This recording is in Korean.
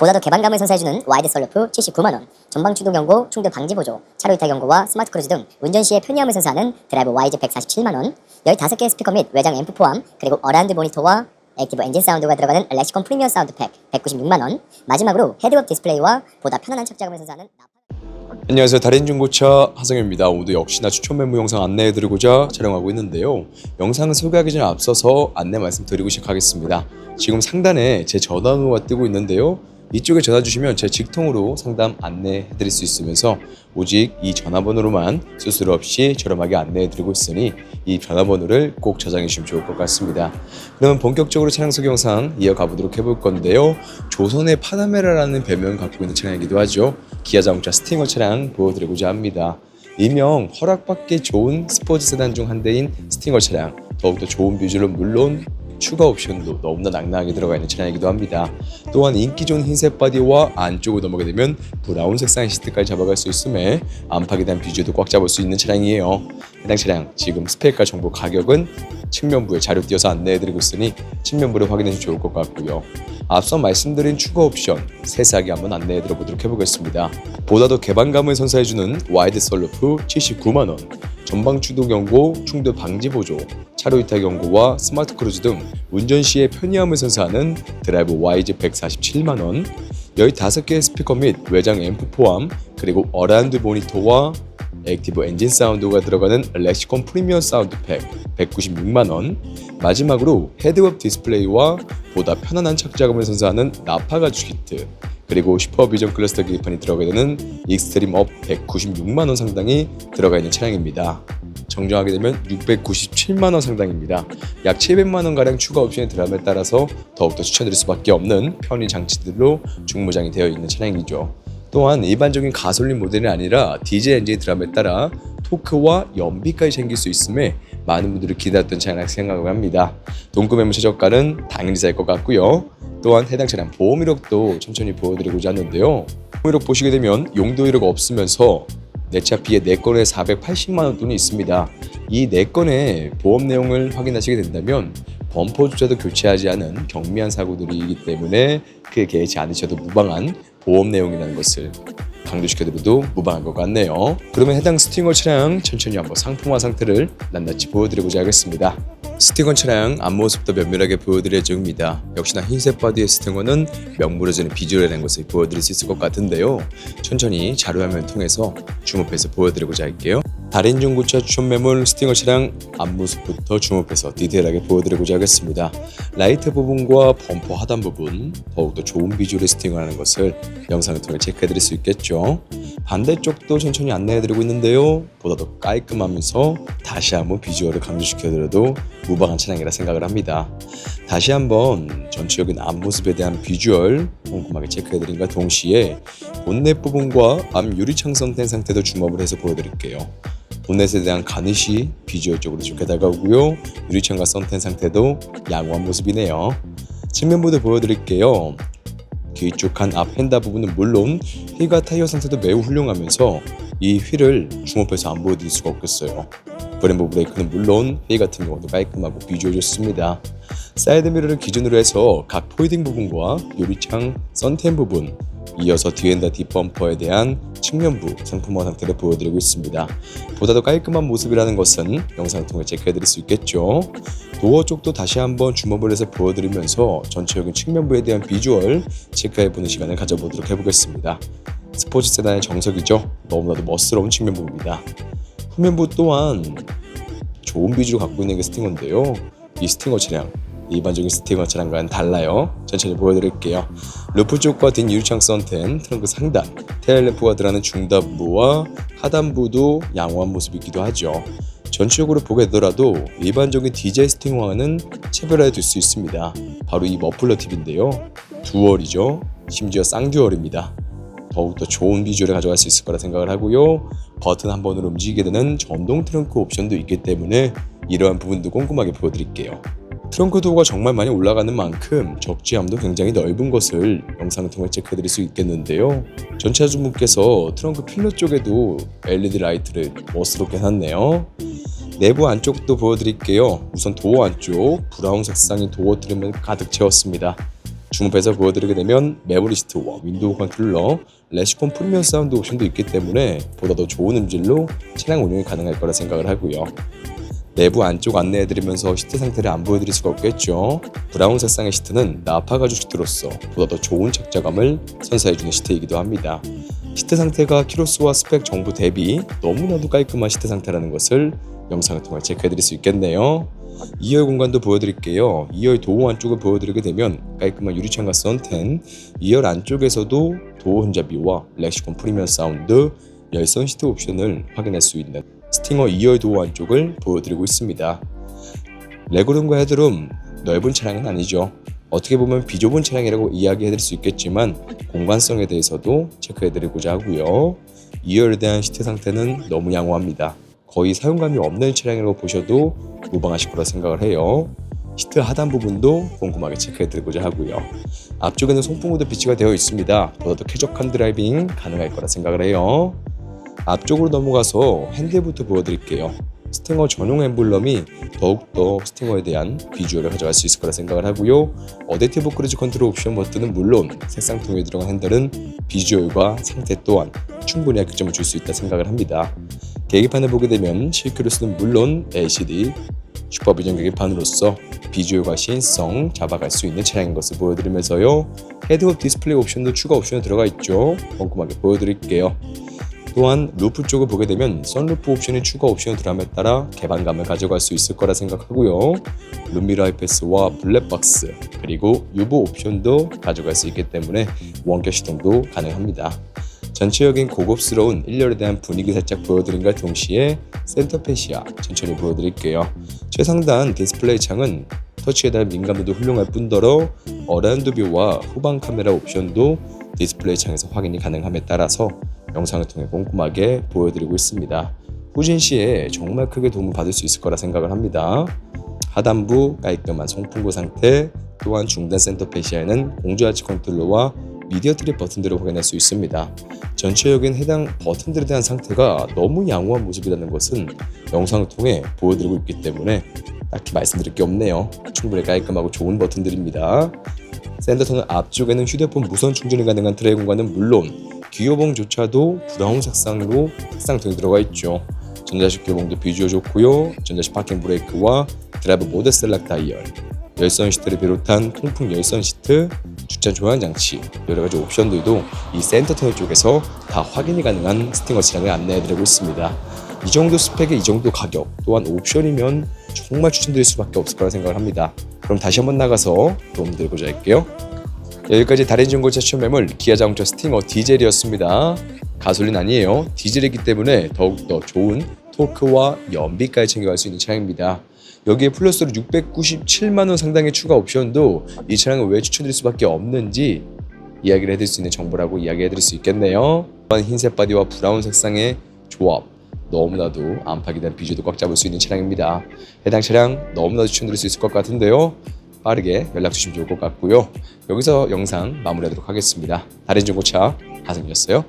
보다 더 개방감을 선사해주는 와이드 썰루프 79만원, 전방 추동 경고, 충돌 방지 보조, 차로 이탈 경고와 스마트 크루즈 등 운전 시의 편리함을 선사하는 드라이브 YG 147만원, 15개의 스피커 및 외장 앰프 포함, 그리고 어라운드 모니터와 액티브 엔진 사운드가 들어가는 렉시콘 프리미엄 사운드 팩 196만원, 마지막으로 헤드업 디스플레이와 보다 편안한 착장감을 선사하는 안녕하세요. 달인중고차 하성현입니다. 오늘도 역시나 추천 매물 영상 안내해드리고자 촬영하고 있는데요. 영상을 소개하기 전에 앞서서 안내 말씀드리고 시작하겠습니다. 지금 상단에 제 전화번호가 뜨고 있는데요 이쪽에 전화 주시면 제 직통으로 상담 안내해 드릴 수 있으면서 오직 이 전화번호로만 수수료 없이 저렴하게 안내해 드리고 있으니 이 전화번호를 꼭 저장해 주시면 좋을 것 같습니다. 그러면 본격적으로 차량 소개 영상 이어가 보도록 해볼 건데요. 조선의 파나메라라는 별명을 갖고 있는 차량이기도 하죠. 기아 자동차 스팅어 차량 보여드리고자 합니다. 일명 허락받기 좋은 스포츠 세단 중 한 대인 스팅어 차량. 더욱더 좋은 비주얼은 물론 추가 옵션도 너무나 낭낭하게 들어가 있는 차량이기도 합니다. 또한 인기 좋은 흰색 바디와 안쪽을 넘어게 되면 브라운 색상의 시트까지 잡아갈 수 있음에 안팎에 대한 비주얼도 꽉 잡을 수 있는 차량이에요. 해당 차량 지금 스펙과 정보 가격은 측면부에 자료 띄어서 안내해드리고 있으니 측면부를 확인해 주시면 좋을 것 같고요. 앞서 말씀드린 추가 옵션 세세하게 한번 안내해 드려보도록 해보겠습니다. 보다 더 개방감을 선사해주는 와이드 썰루프 79만원, 전방 추동 경고, 충돌 방지 보조, 차로 이탈 경고와 스마트 크루즈 등 운전 시의 편리함을 선사하는 드라이브 YG 147만 원, 15개의 스피커 및 외장 앰프 포함, 그리고 어라운드 모니터와 액티브 엔진 사운드가 들어가는 렉시콘 프리미엄 사운드 팩 196만원 마지막으로 헤드업 디스플레이와 보다 편안한 착자감을 선사하는 나파가 주키트 그리고 슈퍼비전 클러스터 계기판이 들어가게 되는 익스트림 업 196만원 상당이 들어가 있는 차량입니다 정정하게 되면 697만원 상당입니다 약 700만원 가량 추가 옵션이 들어감에 따라서 더욱더 추천드릴 수밖에 없는 편의 장치들로 중무장이 되어 있는 차량이죠 또한 일반적인 가솔린 모델이 아니라 디젤 엔진이 들어감에 따라 토크와 연비까지 생길 수 있음에 많은 분들이 기다렸던 차량이라 생각을 합니다. 동급 매물 최저가는 당연히 살 것 같고요. 또한 해당 차량 보험 이력도 천천히 보여드리고자 하는데요. 보험 이력 보시게 되면 용도 이력 없으면서 내차 비에 4건에 480만 원 돈이 있습니다. 이 4건의 보험 내용을 확인하시게 된다면 범퍼조차도 교체하지 않은 경미한 사고들이기 때문에 크게 개의치 않으셔도 무방한 보험 내용이라는 것을 강조시켜드려도 무방할 것 같네요. 그러면 해당 스팅어 차량 천천히 한번 상품화 상태를 낱낱이 보여드리고자 하겠습니다. 스팅어 차량 앞모습도 면밀하게 보여드릴 예정입니다. 역시나 흰색 바디의 스팅어는 명물어지는 비주얼이라는 것을 보여드릴 수 있을 것 같은데요. 천천히 자료화면을 통해서 줌업해서 보여드리고자 할게요. 달인 중고차 추천 매물 스팅어 차량 앞모습부터 줌업해서 디테일하게 보여드리고자 하겠습니다. 라이트 부분과 범퍼 하단 부분 더욱더 좋은 비주얼의 스팅어라는 것을 영상을 통해 체크해드릴 수 있겠죠. 반대쪽도 천천히 안내해드리고 있는데요. 보다 더 깔끔하면서 다시 한번 비주얼을 강조시켜드려도 무방한 차량이라 생각을 합니다. 다시 한번 전체적인 앞모습에 대한 비주얼 꼼꼼하게 체크해드린과 동시에 본넷 부분과 앞 유리창 선된 상태도 줌업을 해서 보여드릴게요. 본넷에 대한 가니시 비주얼적으로 좋게 다가오고요. 유리창과 썬텐 상태도 양호한 모습이네요. 측면부도 보여드릴게요. 길쭉한 앞 휀다 부분은 물론 휠과 타이어 상태도 매우 훌륭하면서 이 휠을 줌업해서 안 보여드릴 수가 없겠어요. 브레인보 브레이크는 물론 휠 같은 경우도 깔끔하고 비주얼 좋습니다. 사이드 미러를 기준으로 해서 각 포이딩 부분과 유리창, 썬텐 부분, 이어서 뒤엔다 뒷범퍼에 대한 측면부 상품화 상태를 보여드리고 있습니다. 보다 더 깔끔한 모습이라는 것은 영상을 통해 체크해드릴 수 있겠죠. 도어 쪽도 다시 한번 줌업을 해서 보여드리면서 전체적인 측면부에 대한 비주얼 체크해보는 시간을 가져보도록 해보겠습니다. 스포츠 세단의 정석이죠. 너무나도 멋스러운 측면부입니다. 후면부 또한 좋은 비주를 갖고 있는 게 스팅어인데요. 이 스팅어 차량 일반적인 스팅어 차량과는 달라요. 천천히 보여드릴게요. 루프 쪽과 뒷 유리창 썬텐, 트렁크 상단, 테일 램프가 들어가는 중단부와 하단부도 양호한 모습이기도 하죠. 전체적으로 보게 되더라도 일반적인 디젤 스팅어와는 차별화해 둘 수 있습니다. 바로 이 머플러 팁인데요. 듀얼이죠. 심지어 쌍듀얼입니다. 더욱더 좋은 비주얼을 가져갈 수 있을 거라 생각을 하고요. 버튼 한 번으로 움직이게 되는 전동 트렁크 옵션도 있기 때문에 이러한 부분도 꼼꼼하게 보여드릴게요. 트렁크 도어가 정말 많이 올라가는 만큼 적지함도 굉장히 넓은 것을 영상을 통해 체크해드릴 수 있겠는데요. 전차주분께서 트렁크 필러 쪽에도 LED 라이트를 멋스럽게 해놨네요. 내부 안쪽도 보여드릴게요. 우선 도어 안쪽 브라운 색상의 도어 트림을 가득 채웠습니다. 주문해서 보여드리게 되면 메모리 시트와 윈도우 컨트롤러, 레시콘 프리미엄 사운드 옵션도 있기 때문에 보다 더 좋은 음질로 차량 운영이 가능할 거라 생각을 하고요. 내부 안쪽 안내해드리면서 시트 상태를 안 보여드릴 수가 없겠죠. 브라운 색상의 시트는 나파 가죽 시트로서 보다 더 좋은 착자감을 선사해주는 시트이기도 합니다. 시트 상태가 키로수와 스펙 정보 대비 너무나도 깔끔한 시트 상태라는 것을 영상을 통해 체크해드릴 수 있겠네요. 2열 공간도 보여드릴게요. 2열 도어 안쪽을 보여드리게 되면 깔끔한 유리창과 선텐 2열 안쪽에서도 도어 혼잡비와 렉시콘 프리미엄 사운드 열선 시트 옵션을 확인할 수 있는 스팅어 2열 도어 안쪽을 보여드리고 있습니다. 레그룸과 헤드룸 넓은 차량은 아니죠. 어떻게 보면 비좁은 차량이라고 이야기해드릴 수 있겠지만 공간성에 대해서도 체크해드리고자 하고요. 2열에 대한 시트 상태는 너무 양호합니다. 거의 사용감이 없는 차량이라고 보셔도 무방하실 거라 생각을 해요. 시트 하단 부분도 꼼꼼하게 체크해드리고자 하고요. 앞쪽에는 송풍구도 비치가 되어 있습니다. 보다 더 쾌적한 드라이빙 가능할 거라 생각을 해요. 앞쪽으로 넘어가서 핸들부터 보여드릴게요. 스팅어 전용 엠블럼이 더욱더 스팅어에 대한 비주얼을 가져갈 수 있을 거라 생각을 하고요. 어댑티브 크루즈 컨트롤 옵션 버튼은 물론 색상 통에 들어간 핸들은 비주얼과 상태 또한 충분히 학점을 줄 수 있다 생각을 합니다. 계기판을 보게 되면 실크루스는 물론 LCD 슈퍼비전 계기판으로서 비주얼과 시인성 잡아갈 수 있는 차량인 것을 보여드리면서요. 헤드업 디스플레이 옵션도 추가 옵션이 들어가 있죠. 꼼꼼하게 보여드릴게요. 또한 루프 쪽을 보게 되면 선루프 옵션이 추가 옵션이 들어감에 따라 개방감을 가져갈 수 있을 거라 생각하고요. 룸미러 하이패스와 블랙박스 그리고 유보 옵션도 가져갈 수 있기 때문에 원격 시동도 가능합니다. 전체적인 고급스러운 1열에 대한 분위기 살짝 보여드린과 동시에 센터페시아 천천히 보여드릴게요. 최상단 디스플레이 창은 터치에 대한 민감도도 훌륭할 뿐더러 어라운드 뷰와 후방 카메라 옵션도 디스플레이 창에서 확인이 가능함에 따라서 영상을 통해 꼼꼼하게 보여드리고 있습니다. 후진 시에 정말 크게 도움을 받을 수 있을 거라 생각을 합니다. 하단부 깔끔한 송풍구 상태, 또한 중단 센터 페시아에는 공조하치 컨트롤러와 미디어 트립 버튼들을 확인할 수 있습니다. 전체적인 해당 버튼들에 대한 상태가 너무 양호한 모습이라는 것은 영상을 통해 보여드리고 있기 때문에 딱히 말씀드릴 게 없네요. 충분히 깔끔하고 좋은 버튼들입니다. 센터터는 앞쪽에는 휴대폰 무선 충전이 가능한 트레이 공간은 물론 기어봉조차도 브라운 색상으로 색상등이 들어가 있죠. 전자식 기어봉도 비주얼 좋고요. 전자식 파킹 브레이크와 드라이브 모드 셀렉 다이얼, 열선 시트를 비롯한 통풍 열선 시트, 주차 조향 장치, 여러 가지 옵션들도 이 센터 터널 쪽에서 다 확인이 가능한 스팅어 차량을 안내해드리고 있습니다. 이 정도 스펙에 이 정도 가격, 또한 옵션이면 정말 추천드릴 수밖에 없을 거라 생각을 합니다. 그럼 다시 한번 나가서 도움드리고자 할게요. 여기까지 달인 중고차 추천 매물 기아 자동차 스팅어 디젤이었습니다. 가솔린 아니에요. 디젤이기 때문에 더욱더 좋은 토크와 연비까지 챙겨갈 수 있는 차량입니다. 여기에 플러스로 697만 원 상당의 추가 옵션도 이 차량을 왜 추천드릴 수밖에 없는지 이야기를 해드릴 수 있는 정보라고 이야기해드릴 수 있겠네요. 흰색 바디와 브라운 색상의 조합 너무나도 안팎에 대한 비주도 꽉 잡을 수 있는 차량입니다. 해당 차량 너무나도 추천드릴 수 있을 것 같은데요. 빠르게 연락 주시면 좋을 것 같고요. 여기서 영상 마무리하도록 하겠습니다. 다른 중고차 하승이었어요.